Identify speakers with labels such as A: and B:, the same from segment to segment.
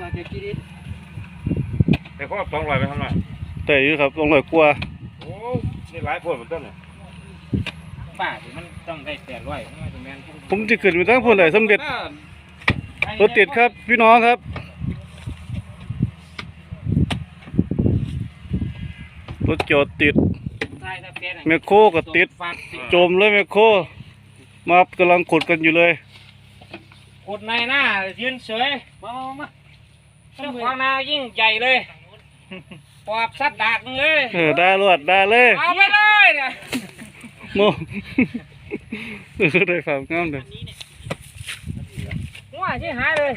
A: อยากจะกินดิ
B: แต่เขาสองร้อยไปทำไม
C: แต่อยู่ครับต้องร้อยกว่า
B: โอ้นี่หลายพวดเหมือนต้นเนี่ย
A: ป้าที่มันต้องได้แปดร้อยมันจะแม่น
C: ผมจะขึ้นไปทั้งพุ่นเลยสำเร็จรถติดครับ พี่น้องครับรถจอดติดแมคโครก็ติดโจมเลยแมคโครมากำลังขุดกันอยู่เลย
A: กดในหน้ายืนเฉยมามามา เจ้าของนายิ่งใหญ่เลยปอบสัตว์ดากมึงเลย
C: เออได้รวดได้เลย
A: เอาไปเลยเนี่ย
C: โมเออได้ฝากงามเลย
A: หัวที่หายเลย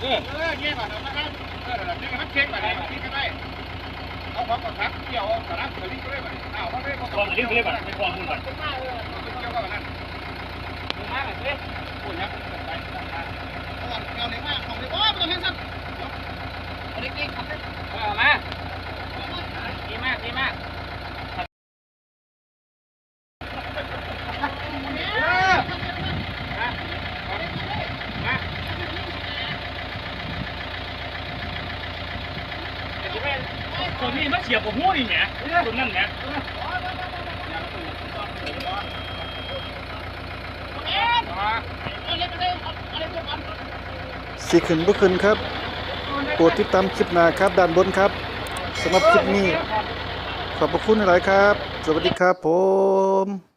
B: เอเออเงี้ยก่อนนะครับเออเดี๋ยวนี้มันเช็คไปไหนนี่ก็ได้เอาความกดทับเกี่ยวสาระสลิงก็ได้ไหมอ้าวมันไม่ความสลิงก็ได้ไหมไม่ความคุณก่อนเกี่ยวกับนั้น
A: มึงมาแบบนี้
B: คุณยักษ์ไปเอาเล็กมากของเล็กโอ้ไม่ต้องให้สั้น
A: เอาเล็กๆครับเออมาดีมากดีมาก
D: คนนี้มาเสียบกับหูนี่แหมคนนั่นแหม
C: สิขึ้นบ่ขึ้นครับโปรดติดตามคลิปหน้าครับด้านบนครับสำหรับคลิปนี้ ขอบพระคุณหลายครับ สวัสดีครับผม